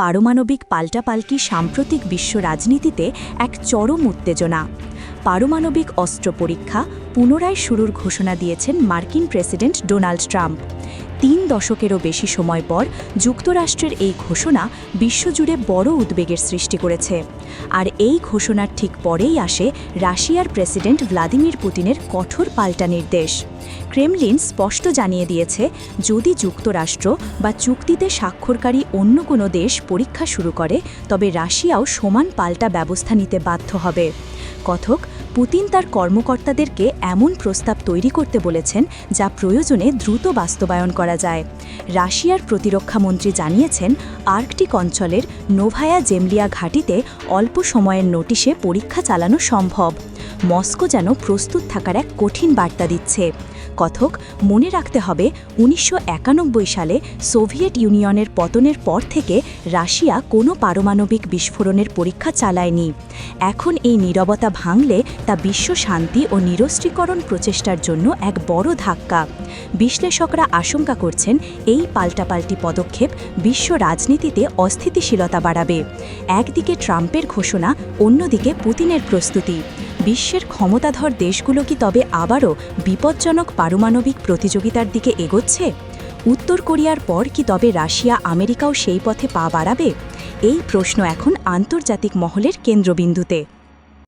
পারমাণবিক পাল্টাপাল্টি সাম্প্রতিক বিশ্ব রাজনীতিতে এক চরম উত্তেজনা। পারমাণবিক অস্ত্র পরীক্ষা পুনরায় শুরুর ঘোষণা দিয়েছেন মার্কিন প্রেসিডেন্ট ডোনাল্ড ট্রাম্প। তিন দশকেরও বেশি সময় পর যুক্তরাষ্ট্রের এই ঘোষণা বিশ্বজুড়ে বড় উদ্বেগের সৃষ্টি করেছে। আর এই ঘোষণার ঠিক পরেই আসে রাশিয়ার প্রেসিডেন্ট ভ্লাদিমির পুতিনের কঠোর পাল্টা নির্দেশ। ক্রেমলিন স্পষ্ট জানিয়ে দিয়েছে, যদি যুক্তরাষ্ট্র বা চুক্তিতে স্বাক্ষরকারী অন্য কোনো দেশ পরীক্ষা শুরু করে, তবে রাশিয়াও সমান পাল্টা ব্যবস্থা নিতে বাধ্য হবে। কথক, পুতিন তার কর্মকর্তাদেরকে এমন প্রস্তাব তৈরি করতে বলেছেন যা প্রয়োজনে দ্রুত বাস্তবায়ন করা যায়। রাশিয়ার প্রতিরক্ষামন্ত্রী জানিয়েছেন, আর্কটিক অঞ্চলের নোভায়া জেমলিয়া ঘাঁটিতে অল্প সময়ের নোটিশে পরীক্ষা চালানো সম্ভব। মস্কো যেন প্রস্তুত থাকার এক কঠিন বার্তা দিচ্ছে। কথক মনে রাখতে হবে উনিশশো একানব্বই সালে সোভিয়েত ইউনিয়নের পতনের পর থেকে রাশিয়া কোনো পারমাণবিক বিস্ফোরণের পরীক্ষা চালায়নি। এখন এই নীরবতা ভাঙলে তা বিশ্ব শান্তি ও নিরস্ত্রীকরণ প্রচেষ্টার জন্য এক বড় ধাক্কা। বিশ্লেষকরা আশঙ্কা করছেন এই পাল্টাপাল্টি পদক্ষেপ বিশ্ব রাজনীতিতে অস্থিতিশীলতা বাড়াবে। একদিকে ট্রাম্পের ঘোষণা, অন্যদিকে পুতিনের প্রস্তুতি। বিশ্বের ক্ষমতাধর দেশগুলো কি তবে আবারও বিপজ্জনক পারমাণবিক প্রতিযোগিতার দিকে এগোচ্ছে? উত্তর কোরিয়ার পর কি তবে রাশিয়া, আমেরিকাও সেই পথে পা বাড়াবে? এই প্রশ্ন এখন আন্তর্জাতিক মহলের কেন্দ্রবিন্দুতে।